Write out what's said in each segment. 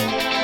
Ayan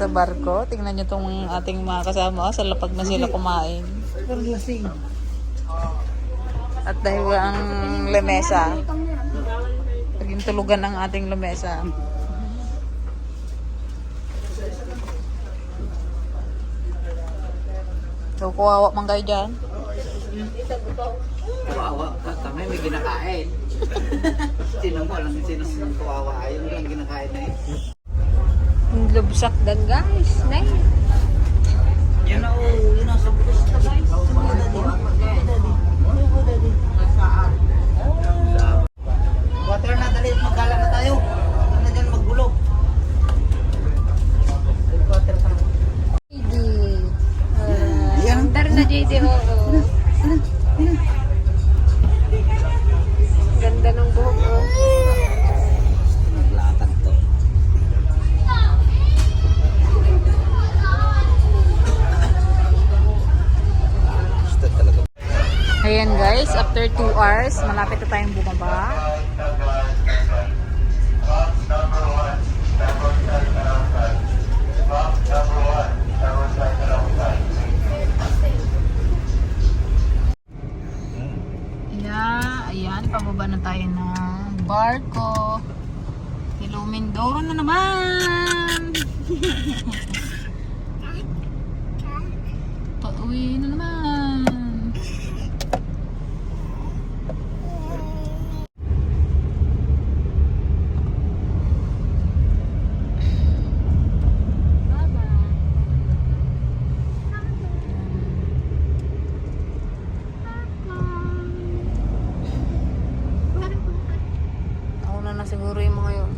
sa barko. Tingnan nyo tong ating mga kasama. Sa lapag na sila kumain. At dahil ang lamesa, naging tulugan ang ating lamesa. So, kuwawa man kayo dyan. Kawawa ka kami, may ginakain. Sino mo lang sino sino kawawa ayun lang ginakain na yun. Lubsak dan guys. Nay. Yan o, yun ang sa bukas ka guys, after 2 hours, malapit na tayong bumaba. Yeah, ayan, pababa na tayo ng barko. Hello, Mindoro na naman! Pauwi na naman! Ako na na siguro yung mga yun.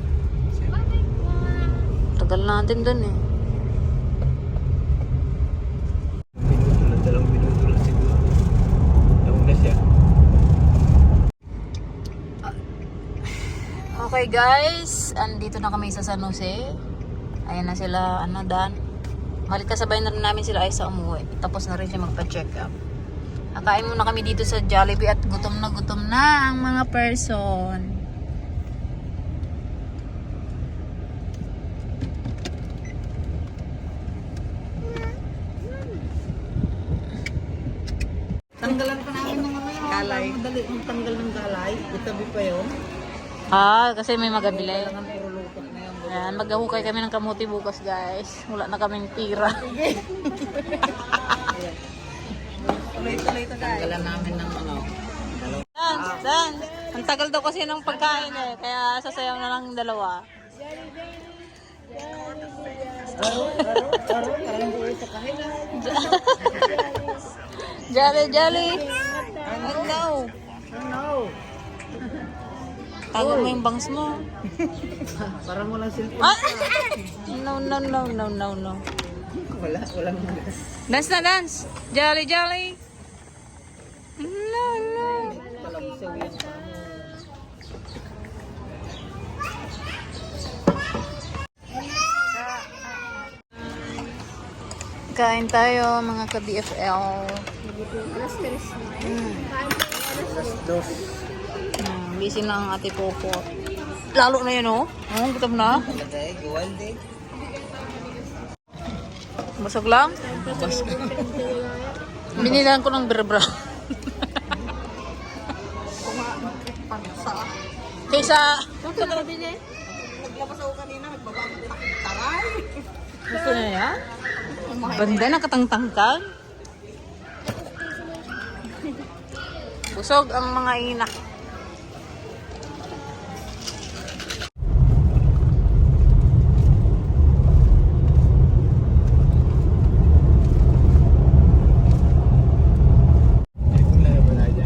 Tagal natin dun eh. Siya. Okay guys, andito na kami sa San Jose. Ayan na sila, ano, Dan. Malit kasabay na rin namin sila ay sa umuwi. Tapos na rin siya magpa-check up. Nakain muna kami dito sa Jollibee at gutom na gutom na ang mga person. Tanggalan pa namin ng ano yun. Kalay. Madali yung tanggal ng galay. Itabi pa yun. Ah, kasi may yun. Ayan, maghahukay kami ng kamuti bukas guys. Wala na kaming pira. Tuloy-tuloy to guys. Tanggalan namin ng ano. Dance, dance. Ang tagal daw kasi ng pagkain eh. Kaya sasayaw na lang dalawa. Jolly, jolly. Oh no. Ano? Tago mo yung bangs mo. Parang walang cellphone. Ah! No, no, no, no, no, no. Wala, walang Dance na dance. Jolly, jolly. No, no. Kain tayo mga ka-BFL. Dos. Hmm, busy na ang ate Popo. Lalo na yun oh. Oh, gutom na. Eh, eh. Busog lang? Binilan ko ng berbra. Kaysa... Naglabas ako kanina, nagbabang taray. Gusto niya yan? Banda na katangtangkag. Busog ang mga ina.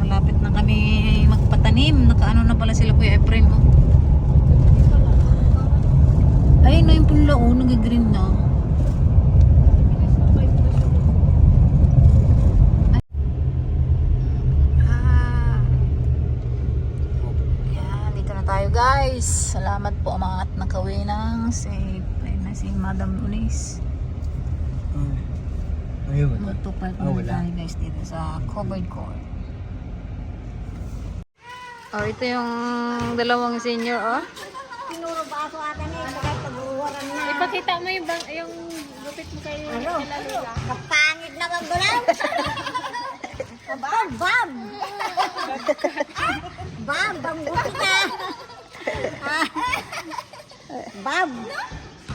Malapit na kami magpatanim. Nakaano na pala sila Kuya Efraim. Oh. Ay, na yung punla oh, nag-green na. Ah. Yan, dito na tayo guys. Salamat po umangat na kawi ng safe. Ayun na si Madam Unis. Ayun. Magtupad Ah, na wala. tayo guys dito sa covered court. Oh, ito yung dalawang senior, oh. Tinuro ba ako ata niya, kahit pag-uwaran na. Ipakita mo yung, bang, yung lupit mo kay Ano? Kapangit na kang gulang. Bam, bam. Bam, bam, na. Bam.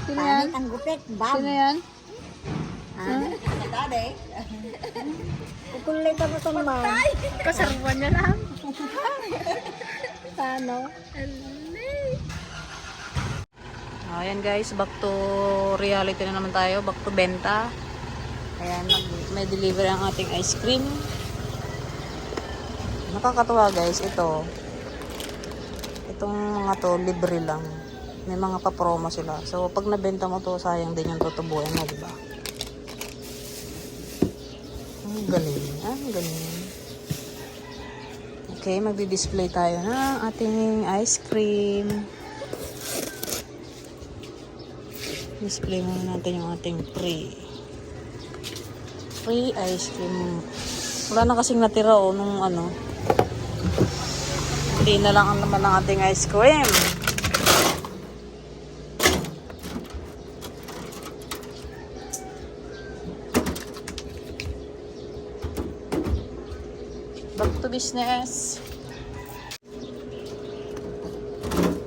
Sino yan? Pangit ang gupit, bam. Sino yan? Kukulit ako sa mom. Kasarbuan niya lang. Paano? Oh, ayan guys, back to reality na naman tayo. Back to benta. Ayan, may deliver ang ating ice cream. Nakakatuwa guys, ito. Itong mga to, libre lang. May mga pa-promo sila. So, pag nabenta mo to, sayang din yung tutubuhin mo, di ba? Ang galing. Ang galing. Okay, magdi-display tayo ng ating ice cream. Display muna natin yung ating free. Free ice cream. Wala na kasing natira oh, nung ano. Hindi na lang ang naman ng ating ice cream. Business.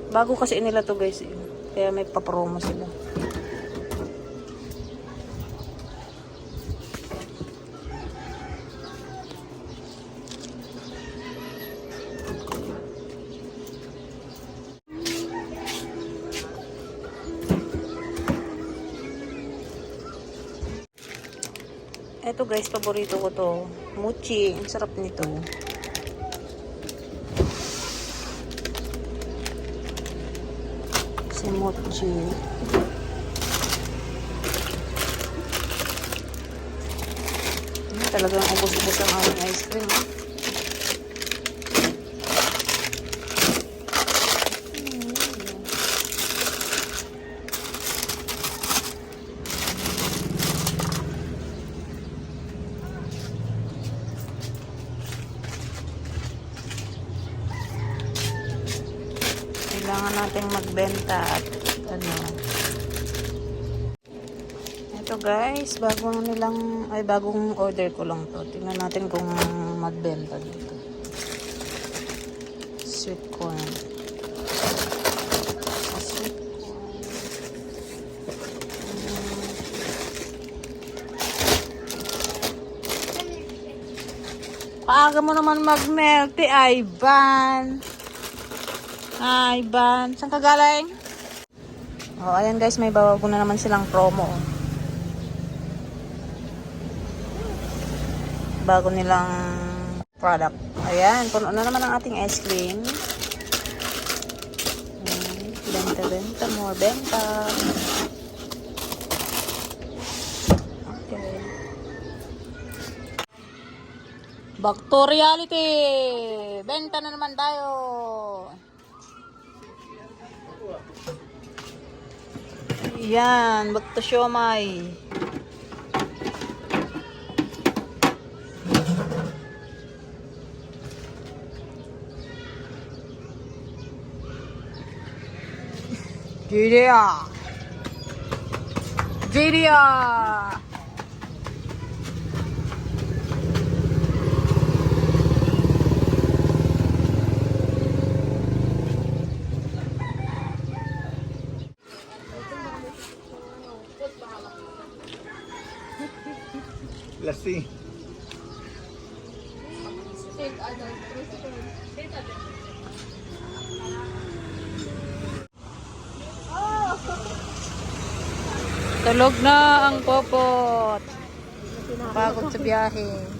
Bago kasi nila to guys. eh. Kaya may pa-promo sila. Eto guys, paborito ko to. Mochi. Ang sarap nito. Si Mochi. Talagang ubos-ubos ang aming ice cream. ah. Nating magbenta at ano. Ito guys, bagong nilang, ay bagong order ko lang to. Tingnan natin kung magbenta dito. Sweet corn. Ah, Sweet corn. Paaga mo naman mag-melty, Ivan. Hi, Ban. Saan ka galing? Oh, ayan guys, may bago na naman silang promo. Bago nilang product. Ayan, puno na naman ang ating ice cream. Benta, benta, more benta. Okay. Back to reality! Benta na naman tayo! Yan, back to siomay. Jiria! Jiria! Tulog na ang popot. Pagod sa biyahe.